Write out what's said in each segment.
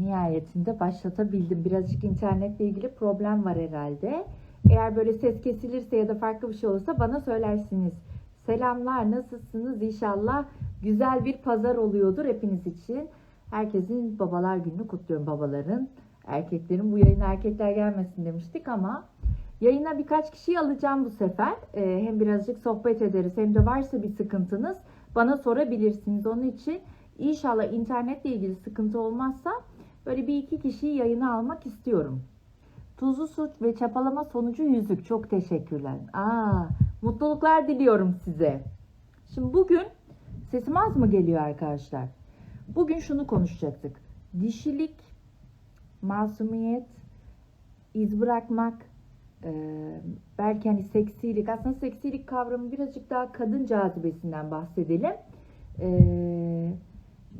Nihayetinde başlatabildim. Birazcık internetle ilgili problem var herhalde. Eğer böyle ses kesilirse ya da farklı bir şey olursa bana söylersiniz. Selamlar, nasılsınız? İnşallah güzel bir pazar oluyordur hepiniz için. Herkesin babalar gününü kutluyorum babaların. Erkeklerin bu yayına erkekler gelmesin demiştik ama yayına birkaç kişiyi alacağım bu sefer. Ee, hem birazcık sohbet ederiz hem de varsa bir sıkıntınız bana sorabilirsiniz. Onun için inşallah internetle ilgili sıkıntı olmazsa böyle bir iki kişiyi yayına almak istiyorum. Tuzlu su ve çapalama sonucu yüzük. Çok teşekkürler. Aa, mutluluklar diliyorum size. Şimdi bugün sesim az mı geliyor arkadaşlar? Bugün şunu konuşacaktık. Dişilik, masumiyet, iz bırakmak, e, belki hani seksilik. Aslında seksilik kavramı birazcık daha kadın cazibesinden bahsedelim. E,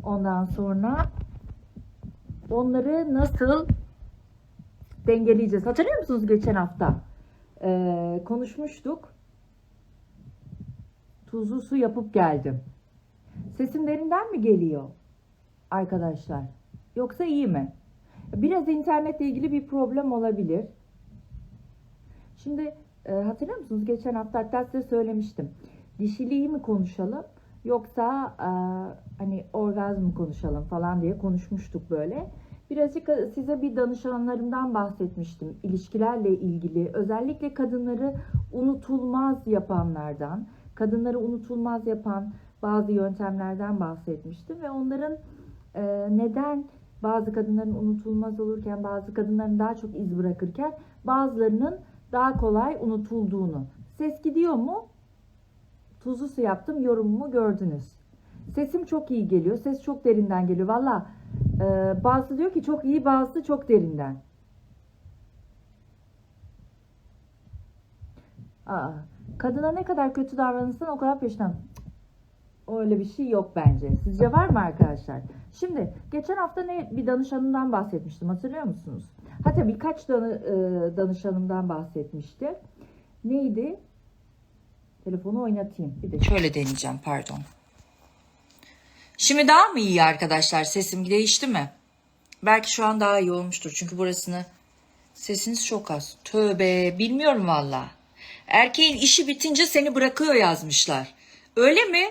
ondan sonra onları nasıl dengeleyeceğiz. Hatırlıyor musunuz geçen hafta? Ee, konuşmuştuk. Tuzlu su yapıp geldim. Sesim derinden mi geliyor arkadaşlar? Yoksa iyi mi? Biraz internetle ilgili bir problem olabilir. Şimdi e, hatırlıyor musunuz? Geçen hafta hatta size söylemiştim. Dişiliği mi konuşalım yoksa e, hani orgazm konuşalım falan diye konuşmuştuk böyle. Birazcık size bir danışanlarımdan bahsetmiştim. İlişkilerle ilgili özellikle kadınları unutulmaz yapanlardan, kadınları unutulmaz yapan bazı yöntemlerden bahsetmiştim ve onların e, neden bazı kadınların unutulmaz olurken bazı kadınların daha çok iz bırakırken bazılarının daha kolay unutulduğunu. Ses gidiyor mu? Tuzlu su yaptım yorumumu gördünüz. Sesim çok iyi geliyor. Ses çok derinden geliyor. Valla ee, bazısı diyor ki çok iyi, bazısı çok derinden. Aa, kadına ne kadar kötü davranırsan o kadar peşinden. Öyle bir şey yok bence. Sizce var mı arkadaşlar? Şimdi geçen hafta ne bir danışanımdan bahsetmiştim hatırlıyor musunuz? Hatta birkaç danı, e, danışanımdan bahsetmişti. Neydi? Telefonu oynatayım. Bir de şöyle deneyeceğim pardon. Şimdi daha mı iyi arkadaşlar? Sesim değişti mi? Belki şu an daha iyi olmuştur. Çünkü burasını sesiniz çok az. Tövbe bilmiyorum valla. Erkeğin işi bitince seni bırakıyor yazmışlar. Öyle mi?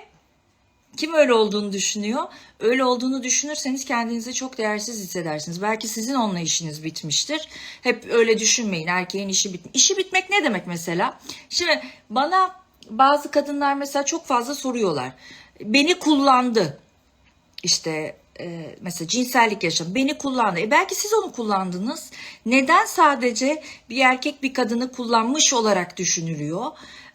Kim öyle olduğunu düşünüyor? Öyle olduğunu düşünürseniz kendinizi çok değersiz hissedersiniz. Belki sizin onunla işiniz bitmiştir. Hep öyle düşünmeyin. Erkeğin işi bit İşi bitmek ne demek mesela? Şimdi bana bazı kadınlar mesela çok fazla soruyorlar. Beni kullandı işte e, mesela cinsellik yaşam beni kullandı. E belki siz onu kullandınız. Neden sadece bir erkek bir kadını kullanmış olarak düşünülüyor?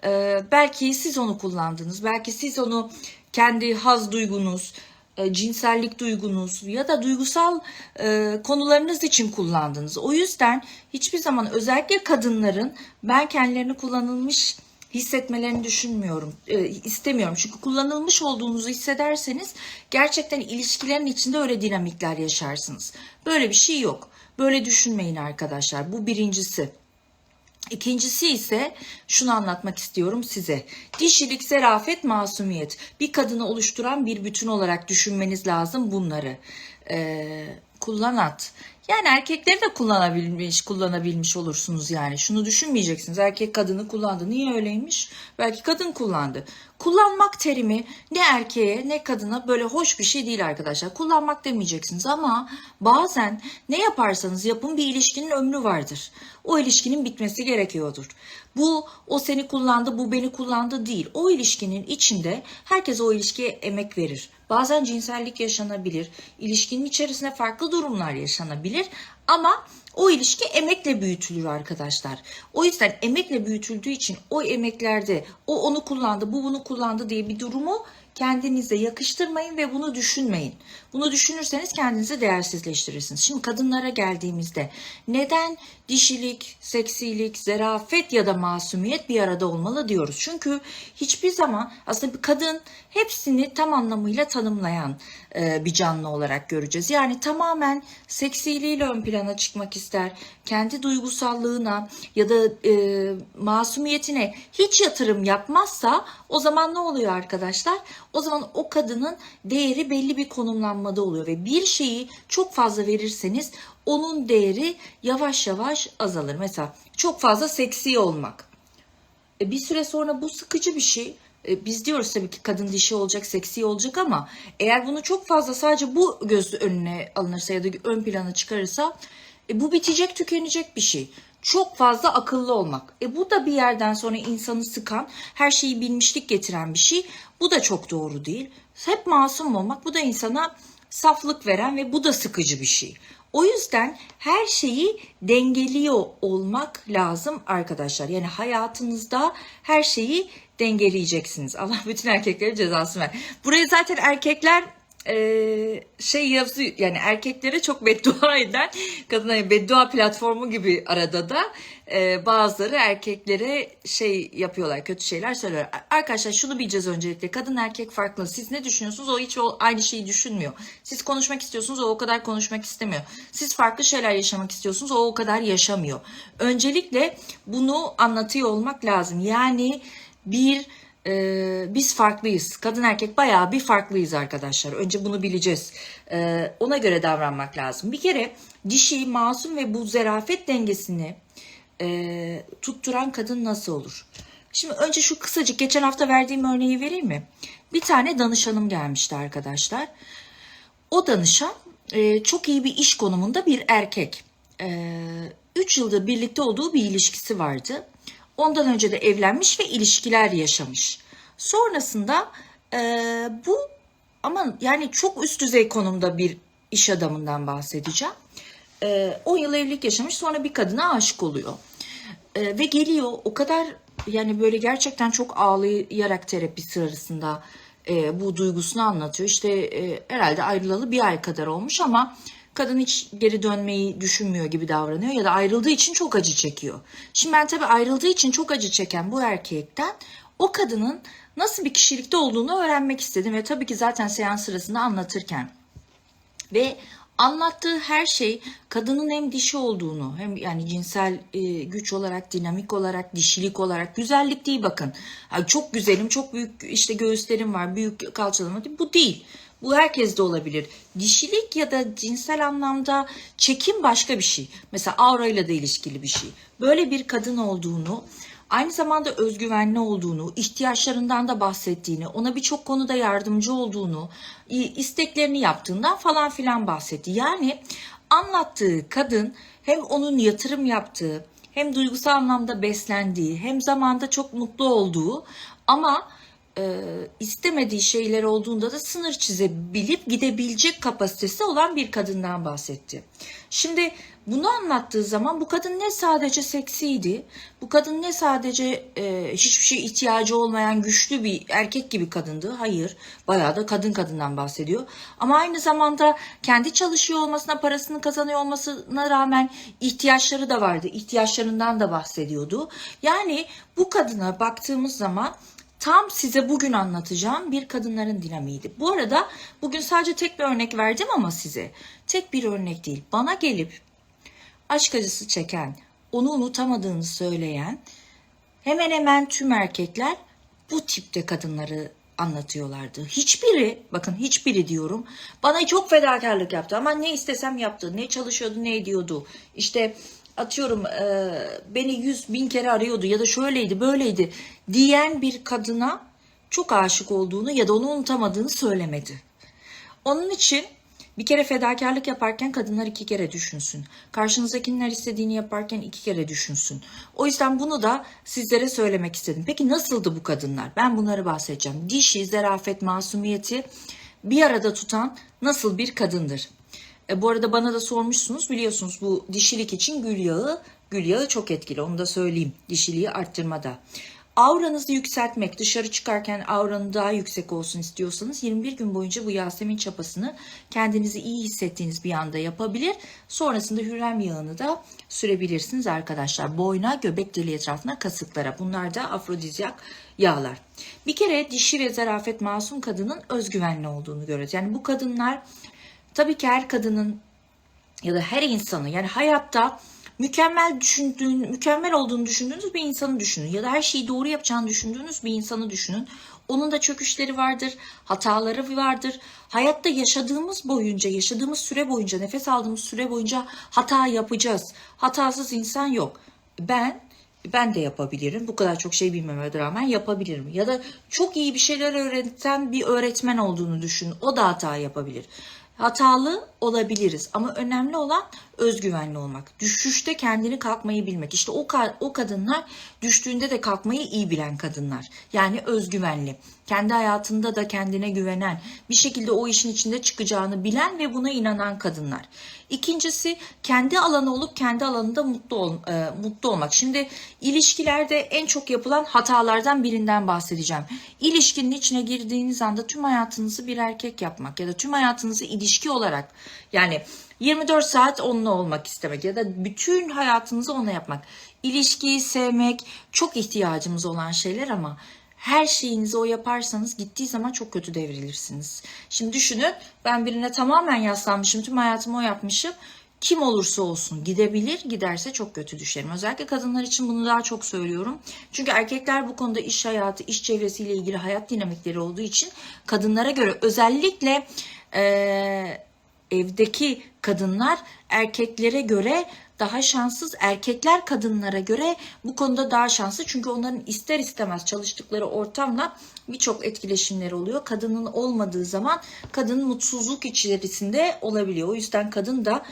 E, belki siz onu kullandınız. Belki siz onu kendi haz duygunuz, e, cinsellik duygunuz ya da duygusal e, konularınız için kullandınız. O yüzden hiçbir zaman özellikle kadınların ben kendilerini kullanılmış hissetmelerini düşünmüyorum, e, istemiyorum. Çünkü kullanılmış olduğunuzu hissederseniz gerçekten ilişkilerin içinde öyle dinamikler yaşarsınız. Böyle bir şey yok. Böyle düşünmeyin arkadaşlar. Bu birincisi. İkincisi ise şunu anlatmak istiyorum size. Dişilik, zarafet, masumiyet. Bir kadını oluşturan bir bütün olarak düşünmeniz lazım bunları. Ee, kullanat. Yani erkekleri de kullanabilmiş, kullanabilmiş olursunuz yani. Şunu düşünmeyeceksiniz. Erkek kadını kullandı. Niye öyleymiş? Belki kadın kullandı. Kullanmak terimi ne erkeğe ne kadına böyle hoş bir şey değil arkadaşlar. Kullanmak demeyeceksiniz ama bazen ne yaparsanız yapın bir ilişkinin ömrü vardır. O ilişkinin bitmesi gerekiyordur. Bu o seni kullandı, bu beni kullandı değil. O ilişkinin içinde herkes o ilişkiye emek verir. Bazen cinsellik yaşanabilir. İlişkinin içerisinde farklı durumlar yaşanabilir. Ama o ilişki emekle büyütülür arkadaşlar. O yüzden emekle büyütüldüğü için o emeklerde o onu kullandı, bu bunu kullandı diye bir durumu kendinize yakıştırmayın ve bunu düşünmeyin. Bunu düşünürseniz kendinizi değersizleştirirsiniz. Şimdi kadınlara geldiğimizde neden dişilik, seksilik, zarafet ya da masumiyet bir arada olmalı diyoruz. Çünkü hiçbir zaman aslında bir kadın hepsini tam anlamıyla tanımlayan e, bir canlı olarak göreceğiz. Yani tamamen seksiliğiyle ön plana çıkmak ister. Kendi duygusallığına ya da e, masumiyetine hiç yatırım yapmazsa o zaman ne oluyor arkadaşlar? o zaman o kadının değeri belli bir konumlanmada oluyor ve bir şeyi çok fazla verirseniz onun değeri yavaş yavaş azalır. Mesela çok fazla seksi olmak. E, bir süre sonra bu sıkıcı bir şey. E, biz diyoruz tabii ki kadın dişi olacak, seksi olacak ama eğer bunu çok fazla sadece bu göz önüne alınırsa ya da ön plana çıkarırsa e, bu bitecek, tükenecek bir şey. Çok fazla akıllı olmak. E bu da bir yerden sonra insanı sıkan, her şeyi bilmişlik getiren bir şey. Bu da çok doğru değil. Hep masum olmak bu da insana saflık veren ve bu da sıkıcı bir şey. O yüzden her şeyi dengeliyor olmak lazım arkadaşlar. Yani hayatınızda her şeyi dengeleyeceksiniz. Allah bütün erkeklere cezasını ver. Buraya zaten erkekler e, şey yazıyor yani erkeklere çok beddua eden kadına beddua platformu gibi arada da e, bazıları erkeklere şey yapıyorlar kötü şeyler söylüyorlar. Arkadaşlar şunu bileceğiz öncelikle kadın erkek farklı. Siz ne düşünüyorsunuz? O hiç o aynı şeyi düşünmüyor. Siz konuşmak istiyorsunuz o o kadar konuşmak istemiyor. Siz farklı şeyler yaşamak istiyorsunuz o o kadar yaşamıyor. Öncelikle bunu anlatıyor olmak lazım. Yani bir ee, biz farklıyız. Kadın erkek bayağı bir farklıyız arkadaşlar. Önce bunu bileceğiz. Ee, ona göre davranmak lazım. Bir kere dişi, masum ve bu zerafet dengesini e, tutturan kadın nasıl olur? Şimdi önce şu kısacık geçen hafta verdiğim örneği vereyim mi? Bir tane danışanım gelmişti arkadaşlar. O danışan e, çok iyi bir iş konumunda bir erkek. 3 yıldır birlikte olduğu bir ilişkisi vardı. Ondan önce de evlenmiş ve ilişkiler yaşamış. Sonrasında e, bu ama yani çok üst düzey konumda bir iş adamından bahsedeceğim. E, 10 yıl evlilik yaşamış sonra bir kadına aşık oluyor. E, ve geliyor o kadar yani böyle gerçekten çok ağlayarak terapi sırasında e, bu duygusunu anlatıyor. İşte e, herhalde ayrılalı bir ay kadar olmuş ama kadın hiç geri dönmeyi düşünmüyor gibi davranıyor ya da ayrıldığı için çok acı çekiyor. Şimdi ben tabii ayrıldığı için çok acı çeken bu erkekten o kadının nasıl bir kişilikte olduğunu öğrenmek istedim ve tabii ki zaten seans sırasında anlatırken ve anlattığı her şey kadının hem dişi olduğunu hem yani cinsel e, güç olarak dinamik olarak dişilik olarak güzellik değil bakın. Yani çok güzelim çok büyük işte göğüslerim var büyük kalçalarım var. Bu değil bu herkeste olabilir. Dişilik ya da cinsel anlamda çekim başka bir şey. Mesela aura ile de ilişkili bir şey. Böyle bir kadın olduğunu, aynı zamanda özgüvenli olduğunu, ihtiyaçlarından da bahsettiğini, ona birçok konuda yardımcı olduğunu, isteklerini yaptığından falan filan bahsetti. Yani anlattığı kadın hem onun yatırım yaptığı, hem duygusal anlamda beslendiği, hem zamanda çok mutlu olduğu ama e, istemediği şeyler olduğunda da sınır çizebilip gidebilecek kapasitesi olan bir kadından bahsetti. Şimdi bunu anlattığı zaman bu kadın ne sadece seksiydi, bu kadın ne sadece e, hiçbir şey ihtiyacı olmayan güçlü bir erkek gibi kadındı. Hayır, bayağı da kadın kadından bahsediyor. Ama aynı zamanda kendi çalışıyor olmasına, parasını kazanıyor olmasına rağmen ihtiyaçları da vardı. İhtiyaçlarından da bahsediyordu. Yani bu kadına baktığımız zaman tam size bugün anlatacağım bir kadınların dinamiğiydi. Bu arada bugün sadece tek bir örnek verdim ama size tek bir örnek değil. Bana gelip aşk acısı çeken, onu unutamadığını söyleyen hemen hemen tüm erkekler bu tipte kadınları anlatıyorlardı. Hiçbiri, bakın hiçbiri diyorum, bana çok fedakarlık yaptı ama ne istesem yaptı, ne çalışıyordu, ne ediyordu. İşte atıyorum e, beni yüz bin kere arıyordu ya da şöyleydi böyleydi diyen bir kadına çok aşık olduğunu ya da onu unutamadığını söylemedi. Onun için bir kere fedakarlık yaparken kadınlar iki kere düşünsün. Karşınızdakinin her istediğini yaparken iki kere düşünsün. O yüzden bunu da sizlere söylemek istedim. Peki nasıldı bu kadınlar? Ben bunları bahsedeceğim. Dişi, zarafet, masumiyeti bir arada tutan nasıl bir kadındır? E, bu arada bana da sormuşsunuz biliyorsunuz bu dişilik için gül yağı, gül yağı çok etkili onu da söyleyeyim dişiliği arttırmada. Auranızı yükseltmek, dışarı çıkarken auranın daha yüksek olsun istiyorsanız 21 gün boyunca bu Yasemin çapasını kendinizi iyi hissettiğiniz bir anda yapabilir. Sonrasında hürrem yağını da sürebilirsiniz arkadaşlar. Boyna, göbek deliği etrafına, kasıklara. Bunlar da afrodizyak yağlar. Bir kere dişi ve zarafet masum kadının özgüvenli olduğunu görüyoruz. Yani bu kadınlar Tabii ki her kadının ya da her insanı yani hayatta mükemmel düşündüğün, mükemmel olduğunu düşündüğünüz bir insanı düşünün ya da her şeyi doğru yapacağını düşündüğünüz bir insanı düşünün. Onun da çöküşleri vardır, hataları vardır. Hayatta yaşadığımız boyunca, yaşadığımız süre boyunca, nefes aldığımız süre boyunca hata yapacağız. Hatasız insan yok. Ben ben de yapabilirim. Bu kadar çok şey bilmeme rağmen yapabilirim. Ya da çok iyi bir şeyler öğreten bir öğretmen olduğunu düşün. O da hata yapabilir. Hatalı olabiliriz ama önemli olan özgüvenli olmak. Düşüşte kendini kalkmayı bilmek. İşte o o kadınlar düştüğünde de kalkmayı iyi bilen kadınlar. Yani özgüvenli. Kendi hayatında da kendine güvenen, bir şekilde o işin içinde çıkacağını bilen ve buna inanan kadınlar. İkincisi kendi alanı olup kendi alanında mutlu ol, e, mutlu olmak. Şimdi ilişkilerde en çok yapılan hatalardan birinden bahsedeceğim. İlişkinin içine girdiğiniz anda tüm hayatınızı bir erkek yapmak ya da tüm hayatınızı ilişki olarak yani 24 saat onunla olmak istemek ya da bütün hayatınızı onunla yapmak. İlişkiyi sevmek çok ihtiyacımız olan şeyler ama her şeyinizi o yaparsanız gittiği zaman çok kötü devrilirsiniz. Şimdi düşünün ben birine tamamen yaslanmışım tüm hayatımı o yapmışım. Kim olursa olsun gidebilir giderse çok kötü düşerim. Özellikle kadınlar için bunu daha çok söylüyorum. Çünkü erkekler bu konuda iş hayatı, iş çevresiyle ilgili hayat dinamikleri olduğu için kadınlara göre özellikle eee evdeki kadınlar erkeklere göre daha şanssız, erkekler kadınlara göre bu konuda daha şanslı. Çünkü onların ister istemez çalıştıkları ortamla birçok etkileşimleri oluyor. Kadının olmadığı zaman kadın mutsuzluk içerisinde olabiliyor. O yüzden kadın da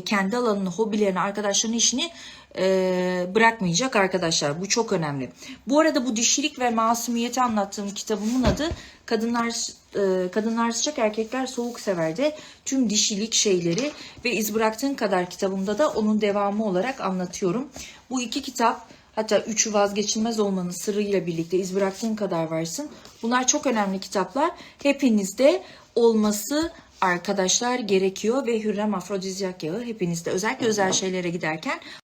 kendi alanını, hobilerini, arkadaşlarının işini e, bırakmayacak arkadaşlar. Bu çok önemli. Bu arada bu dişilik ve masumiyeti anlattığım kitabımın adı Kadınlar e, Kadınlar Sıcak Erkekler Soğuk Sever'de tüm dişilik şeyleri ve iz bıraktığın kadar kitabımda da onun devamı olarak anlatıyorum. Bu iki kitap hatta üçü vazgeçilmez olmanın sırrıyla birlikte iz bıraktığın kadar varsın. Bunlar çok önemli kitaplar. Hepinizde olması arkadaşlar gerekiyor ve Hürrem Afrodizyak Yağı hepinizde. Özellikle özel şeylere giderken